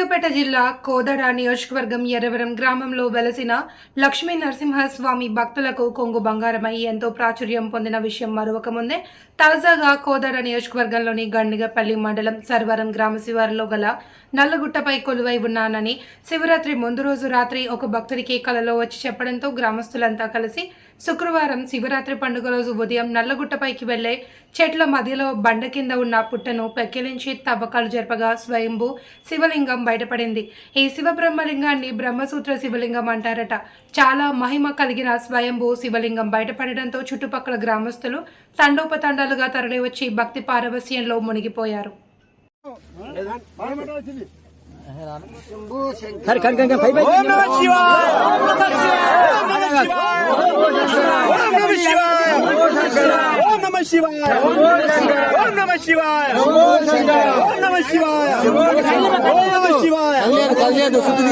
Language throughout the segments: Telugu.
సూర్యాపేట జిల్లా కోదడ నియోజకవర్గం ఎర్రవరం గ్రామంలో వెలసిన లక్ష్మీ నరసింహస్వామి భక్తులకు కొంగు బంగారమై ఎంతో ప్రాచుర్యం పొందిన విషయం మరొక ముందే. తాజాగా కోదడ నియోజకవర్గంలోని గండిగపల్లి మండలం సర్వరం గ్రామ శివారులో గల నల్లగుట్టపై కొలువై ఉన్నానని శివరాత్రి ముందు రోజు రాత్రి ఒక భక్తుడికి కలలో వచ్చి చెప్పడంతో గ్రామస్తులంతా కలిసి శుక్రవారం శివరాత్రి పండుగ రోజు ఉదయం నల్లగుట్టపైకి వెళ్ళే చెట్ల మధ్యలో బండ కింద ఉన్న పుట్టను పెక్కిలించి తవ్వకాలు జరపగా స్వయంభూ శివలింగం బయటపడింది. ఈ శివబ్రహ్మలింగాన్ని బ్రహ్మసూత్ర శివలింగం అంటారట. చాలా మహిమ కలిగిన స్వయంభూ శివలింగం బయటపడడంతో చుట్టుపక్కల గ్రామస్తులు తండోపతండాలుగా తరలివచ్చి భక్తి పారవస్యంలో మునిగిపోయారు. శివాయ! శివాయ! నమ శివాయ! ఓం నమ శివాయ! ఓం నమ శివాయ! ఓం నమ శివాయ! కదిలేదు శుద్ధి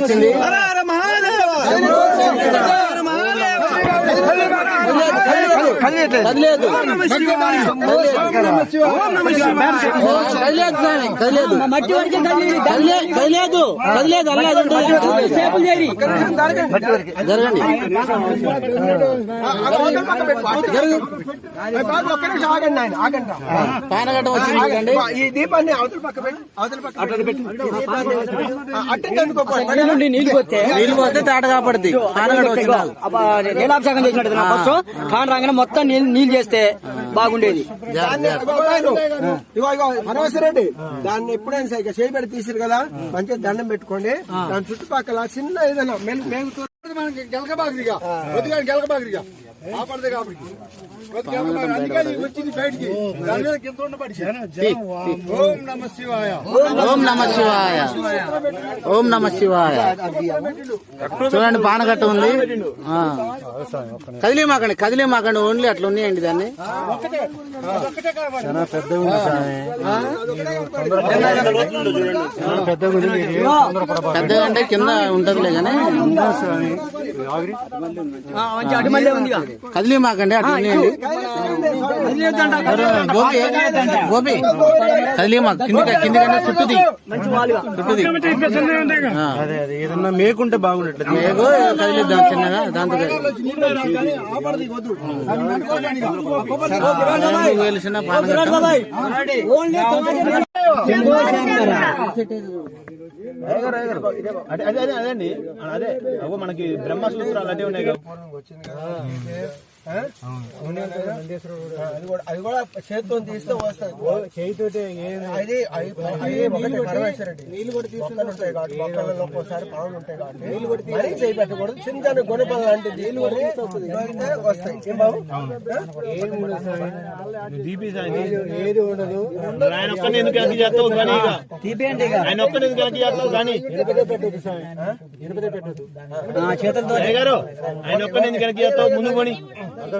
వచ్చింది. కదిలేదు. కదిలేదు మట్టి వరకే కదిలేదు. కదిలేదు. కదిలేదు అల్లాదు చేపలు చేరి. జరగండి. జరుగు. ఒక్క నిమిషం ఆగండి ఆయన. ఆగండి పానగట్ట వచ్చింది ఈ దీపాన్ని అవతల పక్క పెట్టి. అవతల పక్క అట్లా పెట్టి. అట్టు అందుకోపోయి నుండి నీళ్ళు పోతే తాట కాపడుతుంది పానగట్ట వచ్చింది. నీలాభిషేకం చేసినట్టు కాన్ రాగానే మొత్తం నీళ్ళు నీళ్ళు చేస్తే బాగుండేది. దాన్ని ఇగో ఆయన, ఇగో ఇగో మనవసరెడ్డి దాన్ని ఎప్పుడైనా సరే ఇక చేయి పెట్టి తీసిరు కదా మంచిగా దండం పెట్టుకోండి. దాని చుట్టుపక్కల చిన్న ఏదైనా మెల్ మేగుతూ మనకి గెలకబాగిరిగా కొద్దిగా గెలకబాగిరిగా ఆపడదు కాబట్టి. కొద్దిగా గెలకబాగిరి. అందుకే ఇది వచ్చింది బయటికి. దాని మీద కింద ఉండబడి. ఓం నమ శివాయ. ఓం నమ శివాయ. ఓం నమ శివాయ. చూడండి పానగట్ట ఉంది. ఆ. కదిలే మాకండి కదిలే మాకండి ఓన్లీ అట్లా ఉన్నాయండి దాన్ని. పెద్దగా అంటే కింద ఉంటదిలే కానీ. మంచి అటు మళ్ళీ ఉంది కదిలే మాకండి గోపి గోపి కదిలే మాకు కింది కింది కంటే చుట్టుది. చుట్టుది. ఏదన్నా మేకుంటే బాగుండట్లేదు మేఘో కదిలిద్దాం చిన్నగా దాంతో వెలిసిన అదే అదే అదే అండి. అదే అగో మనకి బ్రహ్మసూత్రాలు అదే ఉన్నాయి కదా. అది కూడా అది కూడా చేతితో తీస్తే అది ఒకటి పరమేశ్వరుడి. నీళ్ళు కూడా తీసుకుంటాయి కాబట్టి మొక్కలలో ఒక్కోసారి పాములు ఉంటాయి కాబట్టి. నీళ్ళు కూడా మరీ చేయి పెట్టకూడదు. చిన్న చిన్న గొడవ లాంటి నీళ్ళు కూడా వస్తాయి. ఏం బాబు? దీపీ సాయి ఏది ఉండదు. ఆయన ఒక్కనే ఎందుకు వెనక్కి చేస్తావు కానీ? ఇక. ఆయన ఒక్కనే ఎందుకు వెనక్కి చేస్తావు కానీ? ఇరుపదే పెట్టదు స్వామి ఇరుపదే పెట్టదు చేతులతో అయ్య గారు ఆయన ఒక్కనే ఎందుకు వెనక్కి చేస్తావు? ముందు కొని i'm going to